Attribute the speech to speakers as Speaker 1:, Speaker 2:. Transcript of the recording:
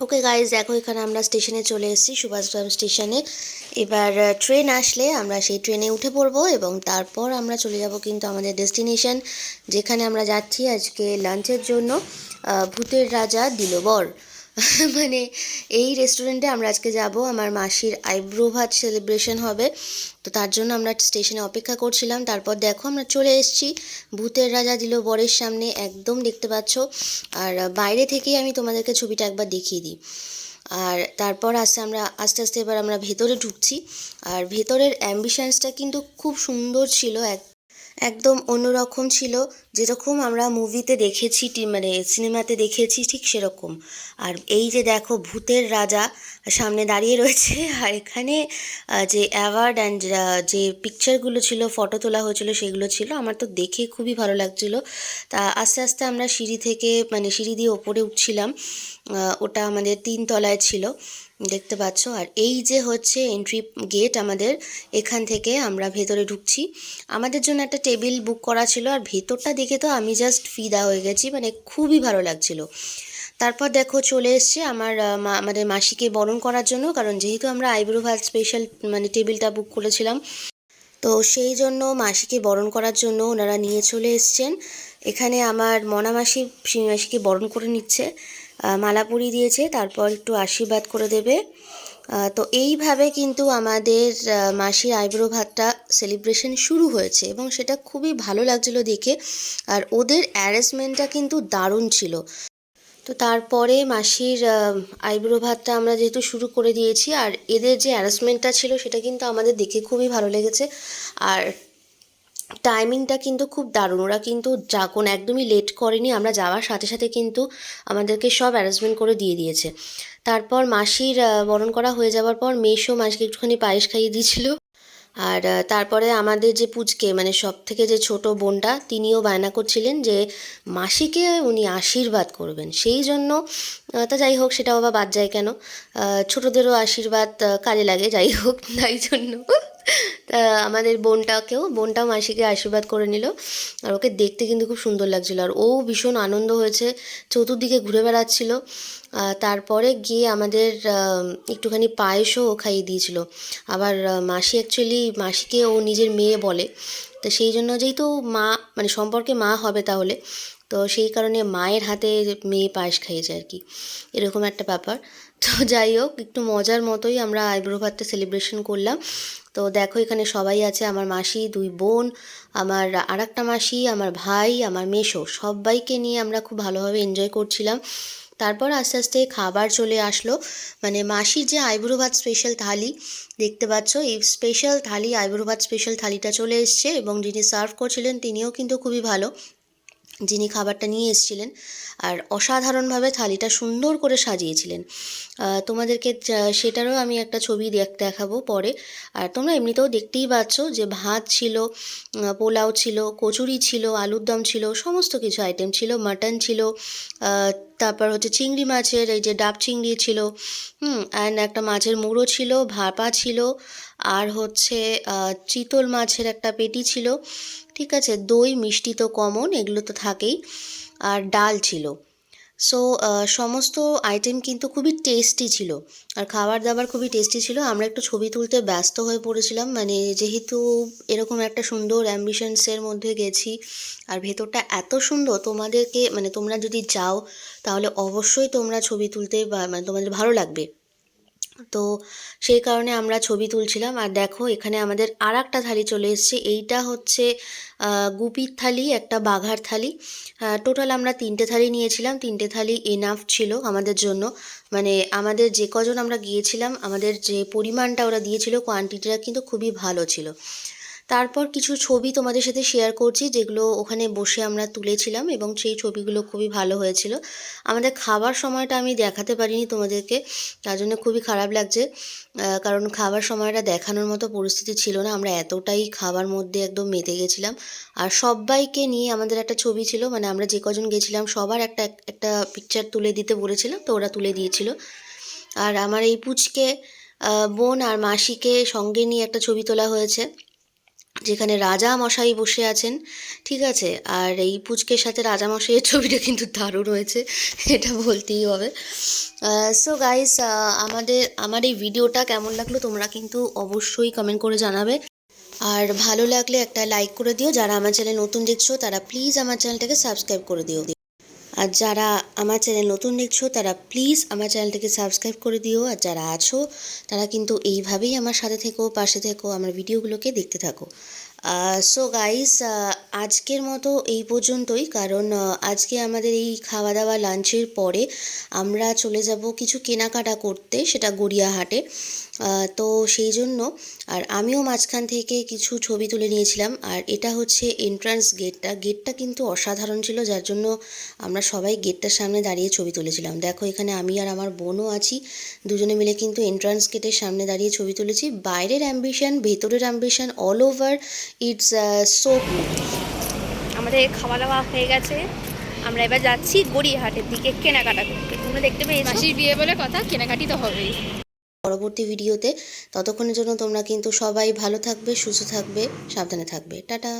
Speaker 1: Okay guys দেখো, এখানে আমরা স্টেশনে চলে এসেছি, সুভাষগ্রাম স্টেশনে এবার ট্রেন আসলে আমরা সেই ট্রেনে উঠে পড়ব এবং তারপর আমরা চলে যাব কিন্তু আমাদের ডেস্টিনেশন যেখানে আমরা যাচ্ছি আজকে লাঞ্চের জন্য ভূতের রাজা দিল বর মানে এই রেস্টুরেন্টে আমরা আজকে যাব। আমার মাসির আইব্রো ভাত সেলিব্রেশন হবে। তো তার জন্য আমরা স্টেশনে অপেক্ষা করছিলাম। তারপর দেখো আমরা চলে এসেছি। ভূতের রাজা দিল বরের সামনে, একদম দেখতে পাচ্ছ। আর বাইরে থেকেই আমি তোমাদেরকে ছবিটা একবার দেখিয়ে দিই। আর তারপর আস্তে আমরা, আস্তে আস্তে এবার আমরা ভেতরে ঢুকছি। আর ভেতরের অ্যাম্বিশনসটা কিন্তু খুব সুন্দর ছিল, এক একদম অন্যরকম ছিল। যেরকম আমরা মুভিতে দেখেছি মানে সিনেমাতে দেখেছি, ঠিক সেরকম। আর এই যে দেখো ভূতের রাজা সামনে দাঁড়িয়ে রয়েছে, আর এখানে যে অ্যাওয়ার্ড অ্যান্ড যে পিকচারগুলো ছিল ফটো তোলা হয়েছিল, সেগুলো ছিল। আমার তো দেখে খুবই ভালো লাগছিল। তা আস্তে আস্তে আমরা সিঁড়ি থেকে মানে সিঁড়ি দিয়ে ওপরে উঠছিলাম। ওটা আমাদের তিন তলায় ছিল। দেখতে পাচ্ছ। আর এই যে হচ্ছে এন্ট্রি গেট আমাদের, এখান থেকে আমরা ভেতরে ঢুকছি। আমাদের জন্য একটা টেবিল বুক করা ছিল, আর ভেতরটা দেখে তো আমি জাস্ট ফিদা হয়ে গেছি মানে খুবই ভালো লাগছিল। তারপর দেখো চলে এসছে আমার আমাদের মাসিকে বরণ করার জন্য, কারণ যেহেতু আমরা আইব্রো ভাত স্পেশাল মানে টেবিলটা বুক করেছিলাম, তো সেই জন্য মাসিকে বরণ করার জন্য ওনারা নিয়ে চলে এসছেন। এখানে আমার মনা মাসি সেই মাসিকে বরণ করে নিচ্ছে। মালা পরিয়ে দিয়েছে, তারপর একটু আশীর্বাদ করে দেবে। তো এইভাবে কিন্তু আমাদের মাসির আইব্রো ভাতটা সেলিব্রেশন শুরু হয়েছে এবং সেটা খুবই ভালো লাগছিল দেখে। আর ওদের অ্যারেঞ্জমেন্টটা কিন্তু দারুণ ছিল। তো তারপরে মাসির আইব্রো ভাতটা আমরা যেহেতু শুরু করে দিয়েছি, আর এদের যে অ্যারেঞ্জমেন্টটা ছিল সেটা কিন্তু আমাদের দেখে খুবই ভালো লেগেছে। আর টাইমিংটা কিন্তু খুব দারুণ। ওরা কিন্তু যা কোনো একদমই লেট করেনি, আমরা যাওয়ার সাথে সাথে কিন্তু আমাদেরকে সব অ্যারেঞ্জমেন্ট করে দিয়ে দিয়েছে। তারপর মাসির বরণ করা হয়ে যাওয়ার পর মেশো মাসিকে একটুখানি পায়েস খাইয়ে দিয়েছিল। আর তারপরে আমাদের যে পুচকে মানে সব থেকে যে ছোট বোনটা, তিনিও বায়না করছিলেন যে মাসিকে উনি আশীর্বাদ করবেন। সেই জন্য তা যাই হোক, সেটাও বা বাদ যায় কেন? ছোটদেরও আশীর্বাদ কাজে লাগে, যাই হোক, তাই জন্য। তা আমাদের বোনটাকেও বোনটাও মাসিকে আশীর্বাদ করে নিল। আর ওকে দেখতে কিন্তু খুব সুন্দর লাগছিল। আর ও ভীষণ আনন্দ হয়েছে, চতুর্দিকে ঘুরে বেড়াচ্ছিল। তারপরে গিয়ে আমাদের একটুখানি পায়েসও ও খাইয়ে দিয়েছিল। আবার মাসি অ্যাকচুয়ালি মাসিকে ও নিজের মেয়ে বলে। তো সেই জন্য যেহেতু মা মানে সম্পর্কে মা হবে তাহলে, তো সেই কারণে মায়ের হাতে মেয়ে পায়েস খাইয়েছে আর কি এরকম একটা ব্যাপার। তো যাই হোক, একটু মজার মতোই আমরা আইব্রো ভাতটা সেলিব্রেশন করলাম। তো দেখো এখানে সবাই আছে, আমার মাসি, দুই বোন, আমার আরেকটা মাসি, আমার ভাই, আমার মেশো সবাইকে নিয়ে আমরা খুব ভালোভাবে এনজয় করছিলাম। তারপর আস্তে আস্তে খাবার চলে আসলো। মানে মাসির যে আইব্রো ভাত স্পেশাল থালি, দেখতে পাচ্ছ? এই স্পেশাল থালি আইব্রো ভাত স্পেশাল থালিটা চলে এসছে এবং যিনি সার্ভ করছিলেন তিনিও কিন্তু খুবই ভালো। যিনি খাবারটা নিয়ে এসেছিলেন আর অসাধারণভাবে থালিটা সুন্দর করে সাজিয়েছিলেন। তোমাদেরকে সেটারও আমি একটা ছবি দেখ- দেখাবো পরে। আর তোমরা এমনিতেও দেখতেই পাচ্ছ যে ভাত ছিল পোলাও ছিল, কচুরি ছিল, আলুর দম ছিল, সমস্ত কিছু আইটেম ছিল মাটন ছিল তারপর হচ্ছে চিংড়ি মাছের এই যে ডাব চিংড়ি ছিল, হুম অ্যান্ড একটা মাছের মুড়ো ছিল, ভাপা ছিল আর হচ্ছে চিতল মাছের একটা পেটি ছিল, ঠিক আছে? দই, মিষ্টি তো কমন এগুলো তো থাকেই, আর ডাল ছিল। সো সমস্ত আইটেম কিন্তু খুবই টেস্টি ছিল। আর খাবার দাবার খুবই টেস্টি ছিল। আমরা একটু ছবি তুলতে ব্যস্ত হয়ে পড়েছিলাম। মানে যেহেতু এরকম একটা সুন্দর অ্যাম্বিশনসের মধ্যে গেছি, আর ভেতরটা এত সুন্দর, তোমাদেরকে মানে তোমরা যদি যাও তাহলে অবশ্যই তোমরা ছবি তুলতে মানে তোমাদের ভালো লাগবে। তো সেই কারণে আমরা ছবি তুলছিলাম। আর দেখো, এখানে আমাদের আর একটা থালি চলে এসছে। এইটা হচ্ছে গুপির থালি, একটা বাঘার থালি। টোটাল আমরা তিনটে থালি নিয়েছিলাম। তিনটে থালি এনাফ ছিল আমাদের জন্য। মানে আমাদের যে কজন আমরা গিয়েছিলাম, আমাদের যে পরিমাণটা ওরা দিয়েছিল কোয়ান্টিটিটা কিন্তু খুবই ভালো ছিল। তারপর কিছু ছবি তোমাদের সাথে শেয়ার করছি, যেগুলো ওখানে বসে আমরা তুলেছিলাম এবং সেই ছবিগুলো খুবই ভালো হয়েছিল। আমাদের খাবার সময়টা আমি দেখাতে পারিনি তোমাদেরকে, তার জন্য খুবই খারাপ লাগছে। কারণ খাবার সময়টা দেখানোর মতো পরিস্থিতি ছিল না, আমরা এতটাই খাবার মধ্যে একদম মেতে গেছিলাম। আর সবাইকে নিয়ে আমাদের একটা ছবি ছিল মানে আমরা যে কজন গেছিলাম, সবার একটা একটা পিকচার তুলে দিতে বলেছিলাম, তো ওরা তুলে দিয়েছিল। আর আমার এই পুচকে বোন আর মাসিকে সঙ্গে নিয়ে একটা ছবি তোলা হয়েছে। যেখানে রাজা মশাই বসে আছেন, ঠিক আছে? আর এই পুচকের সাথে রাজা মশাইয়ের ছবিটা কিন্তু দারুণ হয়েছে, এটা বলতেই হবে। সো গাইস আমাদের, আমার এই ভিডিওটা কেমন লাগল তোমরা কিন্তু অবশ্যই কমেন্ট করে জানাবে। আর ভালো লাগলে একটা লাইক করে দিও। যারা আমার চ্যানেল নতুন দেখছ, তারা প্লিজ আমার চ্যানেলটাকে সাবস্ক্রাইব করে দিও। আর যারা আমার চ্যানেল নতুন দেখছ, তারা প্লিজ আমার চ্যানেলটাকে সাবস্ক্রাইব করে দিও। আর যারা আছো, তারা কিন্তু এইভাবেই আমার সাথে থেকো, পাশে থেকো, আমার ভিডিওগুলোকে দেখতে থাকো। সো গাইস আজকের মতো এই পর্যন্তই। কারণ আজকে আমাদের এই খাওয়া দাওয়া লাঞ্চের পরে আমরা চলে যাব কিছু কেনাকাটা করতে, সেটা গড়িয়াহাটে। তো সেই জন্য, আর আমিও মাঝখান থেকে কিছু ছবি তুলে নিয়েছিলাম। আর এটা হচ্ছে এন্ট্রান্স গেটটা গেটটা কিন্তু অসাধারণ ছিল, যার জন্য আমরা সবাই গেটটার সামনে দাঁড়িয়ে ছবি তুলেছিলাম। দেখো, এখানে আমি আর আমার বোনও আছি। দুজনে মিলে কিন্তু এন্ট্রান্স গেটের সামনে দাঁড়িয়ে ছবি তুলেছি। বাইরের অ্যাম্বিশন ভেতরের ambition all over it's so
Speaker 2: আমাদের খাওয়া দাওয়া হয়ে গেছে। আমরা এবার যাচ্ছি গড়িয়াহাটের দিকে কেনাকাটা করতে। তোমরা দেখতে পেয়ে
Speaker 3: মাসির বিয়ে বলে কথা কেনাকাটি তো হবেই।
Speaker 1: পরবর্তী ভিডিওতে। ততক্ষণের জন্য তোমরা কিন্তু সবাই ভালো থাকবে সুস্থ থাকবে সাবধানে থাকবে। টাটা।